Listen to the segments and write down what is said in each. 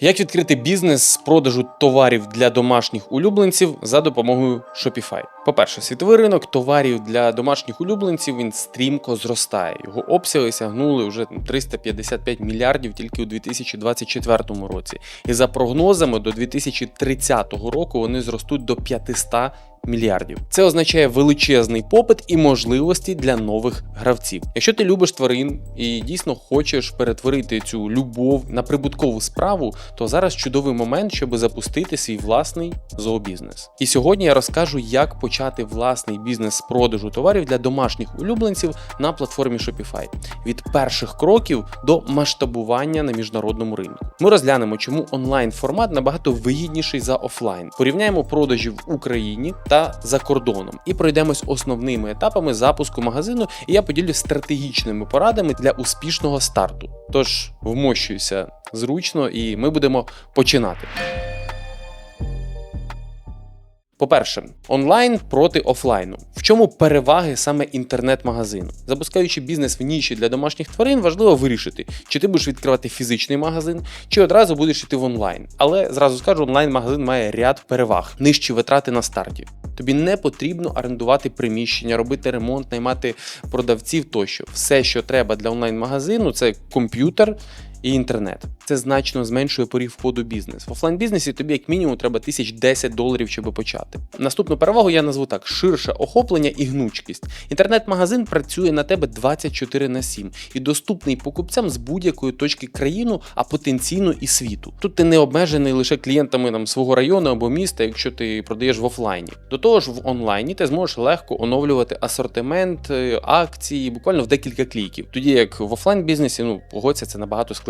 Як відкрити бізнес з продажу товарів для домашніх улюбленців за допомогою Shopify? По-перше, світовий ринок товарів для домашніх улюбленців він стрімко зростає. Його обсяги сягнули вже 355 мільярдів тільки у 2024 році. І за прогнозами до 2030 року вони зростуть до 500 мільярдів. Це означає величезний попит і можливості для нових гравців. Якщо ти любиш тварин і дійсно хочеш перетворити цю любов на прибуткову справу, то зараз чудовий момент, щоб запустити свій власний зообізнес. І сьогодні я розкажу, як почати власний бізнес з продажу товарів для домашніх улюбленців на платформі Shopify від перших кроків до масштабування на міжнародному ринку. Ми розглянемо, чому онлайн формат набагато вигідніший за офлайн. Порівняємо продажі в Україні та за кордоном і пройдемось основними етапами запуску магазину. І я поділюсь стратегічними порадами для успішного старту. Тож вмощуйся зручно, і ми будемо починати. По-перше, онлайн проти офлайну. В чому переваги саме інтернет-магазину? Запускаючи бізнес в ніші для домашніх тварин, важливо вирішити, чи ти будеш відкривати фізичний магазин, чи одразу будеш йти в онлайн. Але зразу скажу, онлайн-магазин має ряд переваг, нижчі витрати на старті. Тобі не потрібно орендувати приміщення, робити ремонт, наймати продавців тощо. Все, що треба для онлайн-магазину, це комп'ютер і інтернет. Це значно зменшує поріг входу бізнес. В офлайн-бізнесі тобі як мінімум треба 1010 доларів, щоб почати. Наступну перевагу я назву так: ширше охоплення і гнучкість. Інтернет-магазин працює на тебе 24 на 7 і доступний покупцям з будь-якої точки країни, а потенційно і світу. Тут ти не обмежений лише клієнтами там, свого району або міста, якщо ти продаєш в офлайні. До того ж, в онлайні ти зможеш легко оновлювати асортимент, е, акції, буквально в декілька кліків. Тоді як в офлайн бізнесі, ну погодься, це набагато складніше.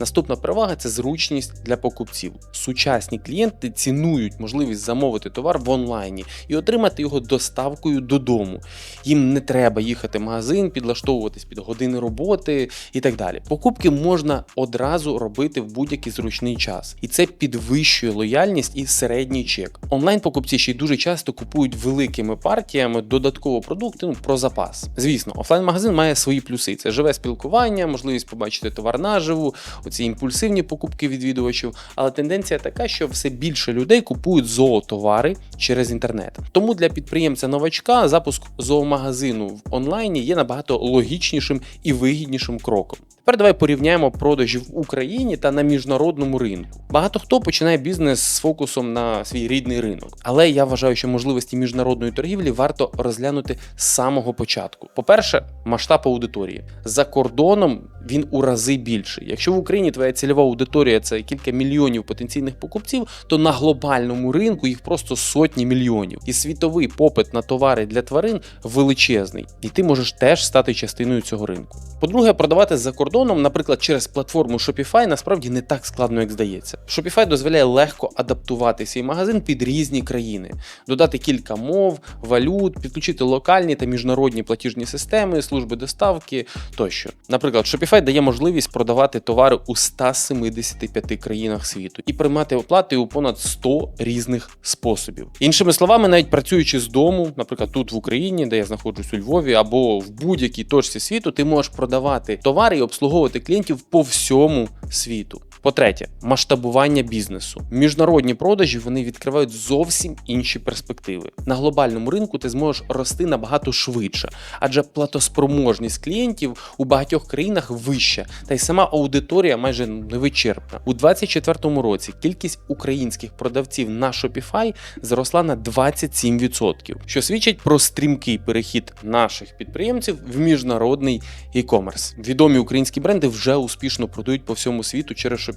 Наступна перевага це зручність для покупців. Сучасні клієнти цінують можливість замовити товар в онлайні і отримати його доставкою додому. Їм не треба їхати в магазин, підлаштовуватись під години роботи і так далі. Покупки можна одразу робити в будь-який зручний час, і це підвищує лояльність і середній чек. Онлайн покупці ще й дуже часто купують великими партіями додатково продукти ну, про запас. Звісно, офлайн-магазин має свої плюси: це живе спілкування, можливість побачити товар наживу, оці імпульсивні покупки відвідувачів. Але тенденція така, що все більше людей купують зоотовари через інтернет. Тому для підприємця новачка запуск зоомагазину в онлайні є набагато логічнішим і вигіднішим кроком. Тепер давай порівняємо продажі в Україні та на міжнародному ринку. Багато хто починає бізнес з фокусом на свій рідний ринок, але я вважаю, що можливості міжнародної торгівлі варто розглянути з самого початку. По-перше, масштаб аудиторії за кордоном він у рази більший. Якщо в Україні твоя цільова аудиторія це кілька мільйонів потенційних покупців, то на глобальному ринку їх просто сотні мільйонів. І світовий попит на товари для тварин величезний, і ти можеш теж стати частиною цього ринку. По-друге, продавати за кордоном, наприклад, через платформу Shopify, насправді не так складно, як здається. Shopify дозволяє легко адаптувати свій магазин під різні країни, додати кілька мов, валют, підключити локальні та міжнародні платіжні системи, служби доставки тощо. Наприклад, Shopify дає можливість продавати товари у 175 країнах світу і приймати оплати у понад 100 різних способів. Іншими словами, навіть працюючи з дому, наприклад, тут в Україні, де я знаходжусь у Львові, або в будь-якій точці світу, ти можеш продавати товари і обслуговувати клієнтів по всьому світу. По-третє, масштабування бізнесу. Міжнародні продажі вони відкривають зовсім інші перспективи. На глобальному ринку ти зможеш рости набагато швидше, адже платоспроможність клієнтів у багатьох країнах вища, та й сама аудиторія майже невичерпна. У 2024 році кількість українських продавців на Shopify зросла на 27%, що свідчить про стрімкий перехід наших підприємців в міжнародний e-commerce. Відомі українські бренди вже успішно продають по всьому світу через Shopify.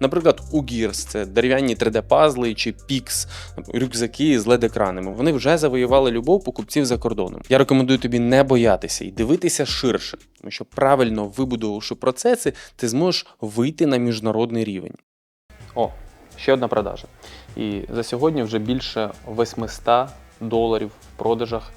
Наприклад, Ugears – це дерев'яні 3D-пазли чи Pix, рюкзаки з LED-екранами. Вони вже завоювали любов покупців за кордоном. Я рекомендую тобі не боятися і дивитися ширше, тому що правильно вибудовувавши процеси, ти зможеш вийти на міжнародний рівень. О, ще одна продажа. І за сьогодні вже більше 800 доларів в продажах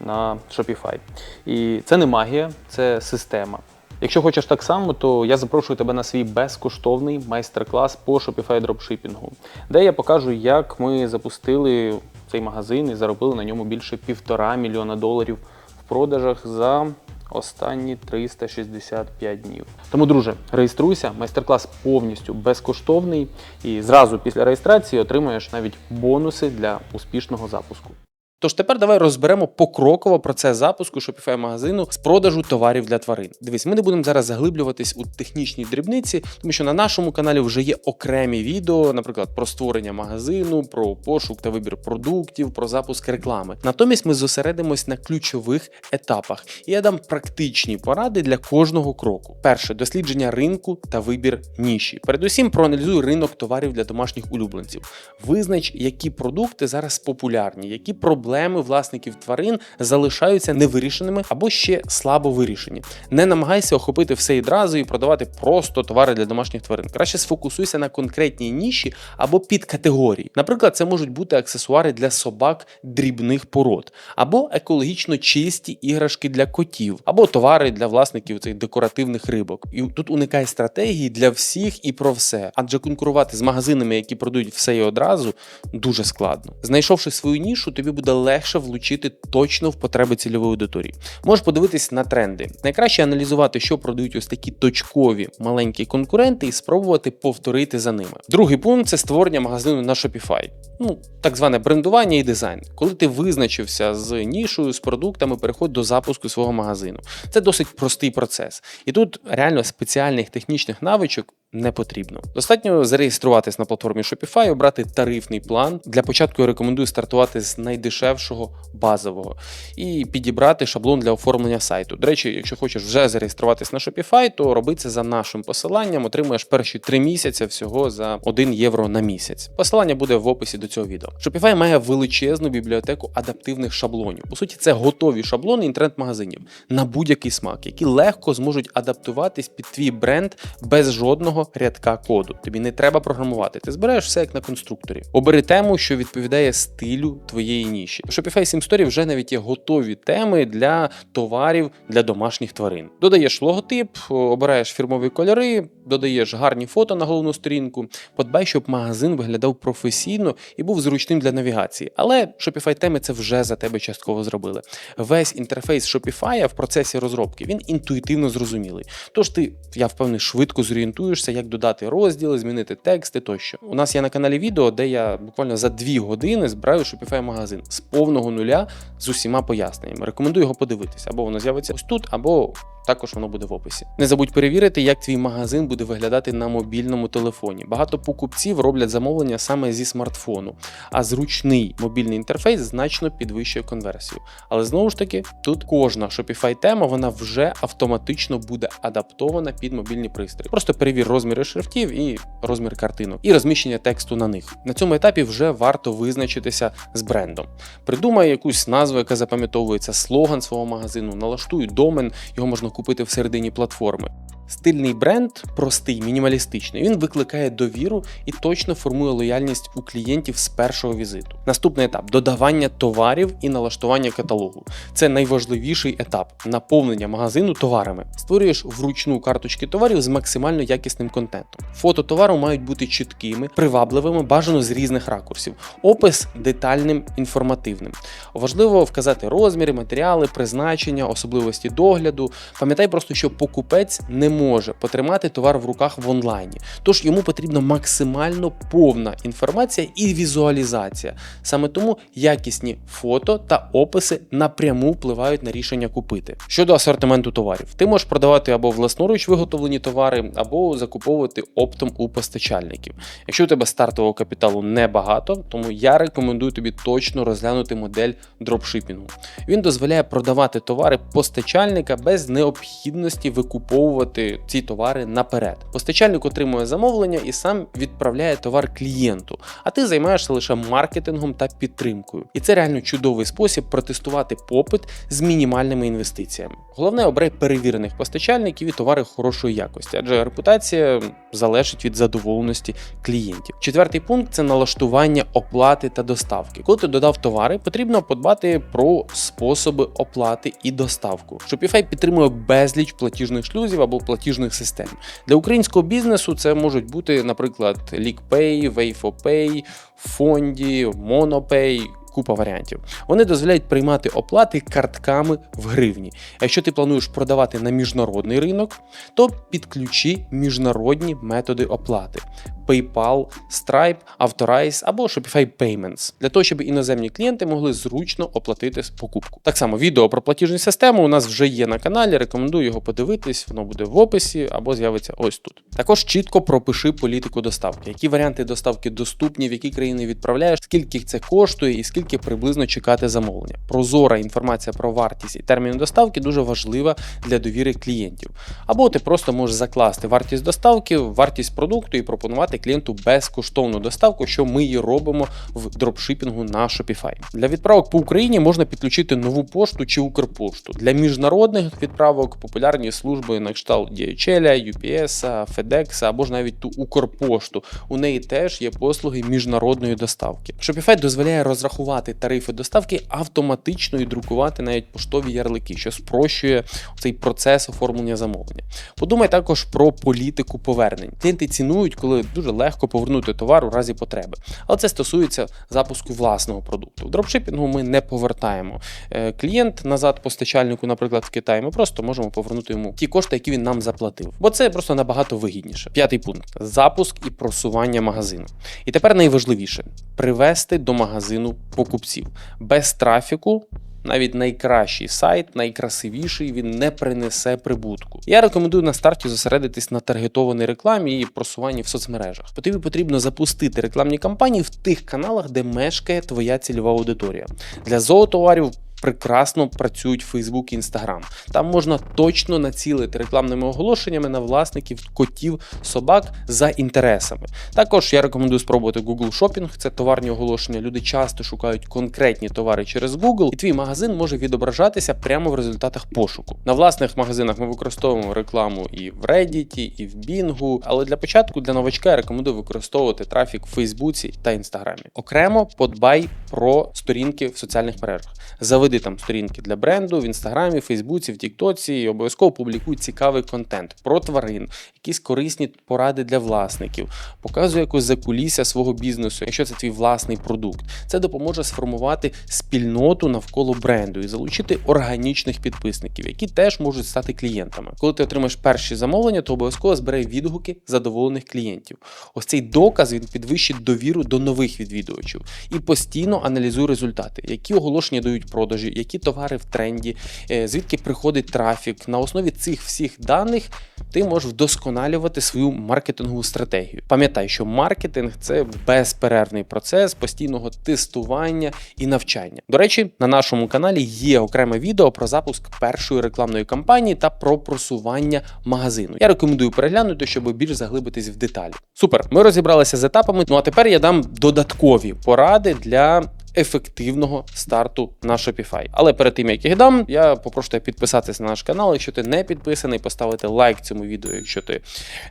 на Shopify. І це не магія, це система. Якщо хочеш так само, то я запрошую тебе на свій безкоштовний майстер-клас по Shopify дропшипінгу, де я покажу, як ми запустили цей магазин і заробили на ньому більше півтора мільйона доларів в продажах за останні 365 днів. Тому, друже, реєструйся, майстер-клас повністю безкоштовний, і зразу після реєстрації отримаєш навіть бонуси для успішного запуску. Тож тепер давай розберемо покроково процес запуску Shopify магазину з продажу товарів для тварин. Дивись, ми не будемо зараз заглиблюватись у технічні дрібниці, тому що на нашому каналі вже є окремі відео, наприклад, про створення магазину, про пошук та вибір продуктів, про запуск реклами. Натомість ми зосередимось на ключових етапах, і я дам практичні поради для кожного кроку. Перше дослідження ринку та вибір ніші. Передусім проаналізуй ринок товарів для домашніх улюбленців. Визнач, які продукти зараз популярні, які проблеми власників тварин залишаються невирішеними або ще слабо вирішені. Не намагайся охопити все відразу і продавати просто товари для домашніх тварин. Краще сфокусуйся на конкретній ніші або підкатегорії. Наприклад, це можуть бути аксесуари для собак дрібних пород, або екологічно чисті іграшки для котів, або товари для власників цих декоративних рибок. І тут уникай стратегії для всіх і про все, адже конкурувати з магазинами, які продають все і одразу, дуже складно. Знайшовши свою нішу, тобі буде легше влучити точно в потреби цільової аудиторії. Можеш подивитись на тренди. Найкраще аналізувати, що продають ось такі точкові маленькі конкуренти, і спробувати повторити за ними. Другий пункт це створення магазину на Shopify. Ну, так зване брендування і дизайн. Коли ти визначився з нішою, з продуктами, переходь до запуску свого магазину. Це досить простий процес. І тут реально спеціальних технічних навичок не потрібно. Достатньо зареєструватись на платформі Shopify, обрати тарифний план. Для початку я рекомендую стартувати з найдешевшого базового і підібрати шаблон для оформлення сайту. До речі, якщо хочеш вже зареєструватись на Shopify, то роби це за нашим посиланням. Отримуєш перші три місяці всього за 1 євро на місяць. Посилання буде в описі до цього відео. Shopify має величезну бібліотеку адаптивних шаблонів. По суті, це готові шаблони інтернет-магазинів на будь-який смак, які легко зможуть адаптуватись під твій бренд без жодного рядка коду. Тобі не треба програмувати. Ти збираєш все як на конструкторі. Обери тему, що відповідає стилю твоєї ніші. В Shopify 7 Story вже навіть є готові теми для товарів для домашніх тварин. Додаєш логотип, обираєш фірмові кольори, додаєш гарні фото на головну сторінку. Подбай, щоб магазин виглядав професійно і був зручним для навігації. Але Shopify теми це вже за тебе частково зробили. Весь інтерфейс Shopify в процесі розробки він інтуїтивно зрозумілий. Тож ти, я впевнений, швидко зорієнтуєшся, як додати розділи, змінити тексти тощо. У нас є на каналі відео, де я буквально за дві години збираю Shopify магазин з повного нуля з усіма поясненнями. Рекомендую його подивитися, або воно з'явиться ось тут, або також воно буде в описі. Не забудь перевірити, як твій магазин буде виглядати на мобільному телефоні. Багато покупців роблять замовлення саме зі смартфону, а зручний мобільний інтерфейс значно підвищує конверсію. Але знову ж таки, тут кожна Shopify тема вона вже автоматично буде адаптована під мобільні пристрої. Просто перевір розміри шрифтів і розмір картинок, і розміщення тексту на них. На цьому етапі вже варто визначитися з брендом. Придумай якусь назву, яка запам'ятовується, слоган свого магазину, налаштуй домен, його можна купити всередині платформи. Стильний бренд, простий, мінімалістичний. Він викликає довіру і точно формує лояльність у клієнтів з першого візиту. Наступний етап додавання товарів і налаштування каталогу. Це найважливіший етап наповнення магазину товарами. Створюєш вручну карточки товарів з максимально якісним контентом. Фото товару мають бути чіткими, привабливими, бажано з різних ракурсів. Опис детальним, інформативним. Важливо вказати розміри, матеріали, призначення, особливості догляду. Пам'ятай просто, що покупець не може потримати товар в руках в онлайні. Тож йому потрібна максимально повна інформація і візуалізація. Саме тому якісні фото та описи напряму впливають на рішення купити. Щодо асортименту товарів, ти можеш продавати або власноруч виготовлені товари, або закуповувати оптом у постачальників. Якщо у тебе стартового капіталу небагато, тому я рекомендую тобі точно розглянути модель дропшипінгу. Він дозволяє продавати товари постачальника без необхідності викуповувати ці товари наперед. Постачальник отримує замовлення і сам відправляє товар клієнту, а ти займаєшся лише маркетингом та підтримкою. І це реально чудовий спосіб протестувати попит з мінімальними інвестиціями. Головне обрай перевірених постачальників і товари хорошої якості, адже репутація залежить від задоволеності клієнтів. Четвертий пункт це налаштування оплати та доставки. Коли ти додав товари, потрібно подбати про способи оплати і доставку. Shopify підтримує безліч платіжних шлюзів або платіжних систем. Для українського бізнесу це можуть бути, наприклад, LeakPay, WayFoPay, Фонді, MonoPay, купа варіантів. Вони дозволяють приймати оплати картками в гривні. Якщо ти плануєш продавати на міжнародний ринок, то підключи міжнародні методи оплати. PayPal, Stripe, Authorize або Shopify Payments для того, щоб іноземні клієнти могли зручно оплатити покупку. Так само відео про платіжну систему у нас вже є на каналі. Рекомендую його подивитись, воно буде в описі або з'явиться ось тут. Також чітко пропиши політику доставки, які варіанти доставки доступні, в які країни відправляєш, скільки це коштує і скільки приблизно чекати замовлення. Прозора інформація про вартість і терміни доставки дуже важлива для довіри клієнтів. Або ти просто можеш закласти вартість доставки, вартість продукту і пропонувати клієнту безкоштовну доставку, що ми і робимо в дропшипінгу на Shopify. Для відправок по Україні можна підключити нову пошту чи Укрпошту. Для міжнародних відправок популярні служби на кшталт DHL, UPS, FedEx або ж навіть ту Укрпошту. У неї теж є послуги міжнародної доставки. Shopify дозволяє розрахувати тарифи доставки автоматично і друкувати навіть поштові ярлики, що спрощує цей процес оформлення замовлення. Подумай також про політику повернень. Клієнти цінують, коли дуже легко повернути товар у разі потреби. Але це стосується запуску власного продукту. В дропшипінгу ми не повертаємо е, клієнт назад постачальнику, наприклад, в Китаї. Ми просто можемо повернути йому ті кошти, які він нам заплатив. Бо це просто набагато вигідніше. П'ятий пункт запуск і просування магазину. І тепер найважливіше привести до магазину покупців без трафіку. Навіть найкращий сайт, найкрасивіший, він не принесе прибутку. Я рекомендую на старті зосередитись на таргетованій рекламі і просуванні в соцмережах. Тобі потрібно запустити рекламні кампанії в тих каналах, де мешкає твоя цільова аудиторія. Для зоотоварів прекрасно працюють Facebook і Instagram. Там можна точно націлити рекламними оголошеннями на власників котів, собак за інтересами. Також я рекомендую спробувати Google Shopping, це товарні оголошення. Люди часто шукають конкретні товари через Google, і твій магазин може відображатися прямо в результатах пошуку. На власних магазинах ми використовуємо рекламу і в Reddit, і в Bing, але для початку для новачка я рекомендую використовувати трафік в Фейсбуці та Інстаграмі. Окремо подбай про сторінки в соціальних мережах. Заведи там сторінки для бренду в інстаграмі, Фейсбуці, в Тіктоці і обов'язково публікуй цікавий контент про тварин, якісь корисні поради для власників, показуй якось закулісся свого бізнесу, якщо це твій власний продукт. Це допоможе сформувати спільноту навколо бренду і залучити органічних підписників, які теж можуть стати клієнтами. Коли ти отримаєш перші замовлення, то обов'язково збирай відгуки задоволених клієнтів. Ось цей доказ він підвищить довіру до нових відвідувачів і постійно аналізуй результати, які оголошення дають продажі, які товари в тренді, е, звідки приходить трафік. На основі цих всіх даних ти можеш вдосконалювати свою маркетингову стратегію. Пам'ятай, що маркетинг це безперервний процес постійного тестування і навчання. До речі, на нашому каналі є окреме відео про запуск першої рекламної кампанії та про просування магазину. Я рекомендую переглянути, щоб більш заглибитись в деталі. Супер, ми розібралися з етапами. Ну а тепер я дам додаткові поради для ефективного старту на Shopify. Але перед тим як їх дам, я попрошу тебе підписатися на наш канал. Якщо ти не підписаний, поставити лайк цьому відео. Якщо ти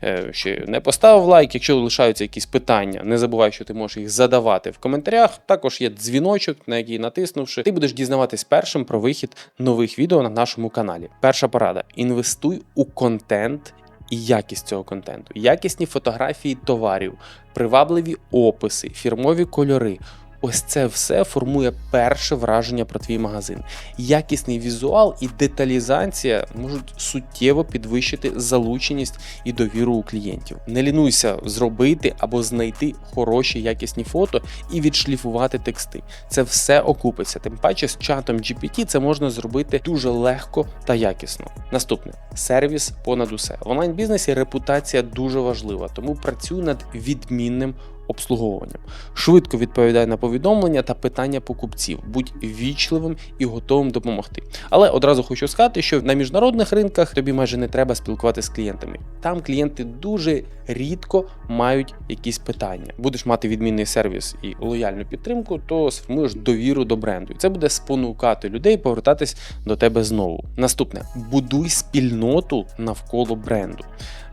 е, ще не поставив лайк, якщо лишаються якісь питання, не забувай, що ти можеш їх задавати в коментарях. Також є дзвіночок, на який натиснувши, ти будеш дізнаватись першим про вихід нових відео на нашому каналі. Перша порада: інвестуй у контент. І якість цього контенту, якісні фотографії товарів, привабливі описи, фірмові кольори. Ось це все формує перше враження про твій магазин. Якісний візуал і деталізація можуть суттєво підвищити залученість і довіру у клієнтів. Не лінуйся зробити або знайти хороші якісні фото і відшліфувати тексти. Це все окупиться. Тим паче з чатом GPT це можна зробити дуже легко та якісно. Наступне сервіс понад усе. В онлайн-бізнесі репутація дуже важлива, тому працюй над відмінним обслуговуванням. Швидко відповідай на повідомлення та питання покупців, будь вічливим і готовим допомогти. Але одразу хочу сказати, що на міжнародних ринках тобі майже не треба спілкуватися з клієнтами. Там клієнти дуже рідко мають якісь питання. Будеш мати відмінний сервіс і лояльну підтримку, то сформуєш довіру до бренду. І це буде спонукати людей повертатись до тебе знову. Наступне будуй спільноту навколо бренду.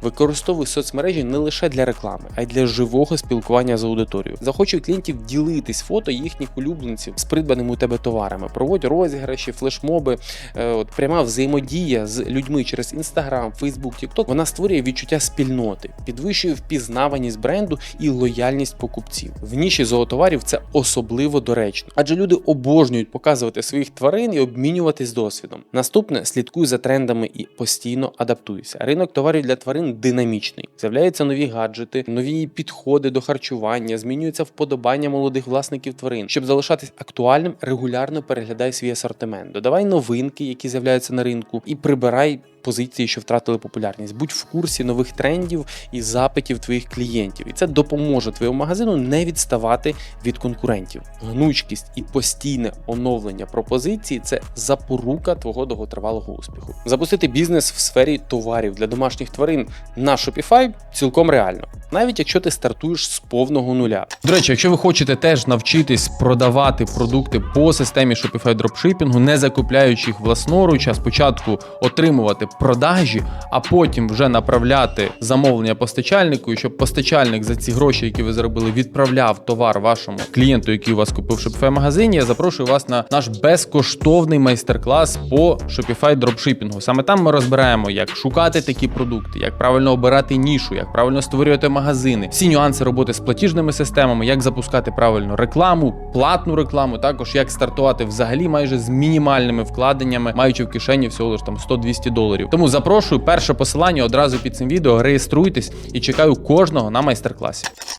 Використовуй соцмережі не лише для реклами, а й для живого спілкування слідкування за аудиторією. Захочуй клієнтів ділитись фото їхніх улюбленців з придбаними у тебе товарами. Проводь розіграші, флешмоби, е, от пряма взаємодія з людьми через Instagram, Facebook, TikTok. Вона створює відчуття спільноти, підвищує впізнаваність бренду і лояльність покупців. В ніші зоотоварів це особливо доречно, адже люди обожнюють показувати своїх тварин і обмінюватись досвідом. Наступне слідкуй за трендами і постійно адаптуйся. Ринок товарів для тварин динамічний. З'являються нові гаджети, нові підходи до харчування, змінюються вподобання молодих власників тварин. Щоб залишатись актуальним, регулярно переглядай свій асортимент, додавай новинки, які з'являються на ринку, і прибирай. Позиції, що втратили популярність, будь в курсі нових трендів і запитів твоїх клієнтів, і це допоможе твоєму магазину не відставати від конкурентів. Гнучкість і постійне оновлення пропозиції це запорука твого довготривалого успіху. Запустити бізнес в сфері товарів для домашніх тварин на Shopify цілком реально, навіть якщо ти стартуєш з повного нуля. До речі, якщо ви хочете теж навчитись продавати продукти по системі Shopify дропшипінгу, не закупляючи їх власноруч, а спочатку отримувати продажі, а потім вже направляти замовлення постачальнику, щоб постачальник за ці гроші, які ви заробили, відправляв товар вашому клієнту, який у вас купив в Shopify магазині. Я запрошую вас на наш безкоштовний майстер-клас по Shopify дропшипінгу. Саме там ми розбираємо, як шукати такі продукти, як правильно обирати нішу, як правильно створювати магазини, всі нюанси роботи з платіжними системами, як запускати правильно рекламу, платну рекламу, також як стартувати взагалі майже з мінімальними вкладеннями, маючи в кишені всього лиш там 100-200 доларів. Тому запрошую перше посилання одразу під цим відео. Реєструйтесь і чекаю кожного на майстер-класі.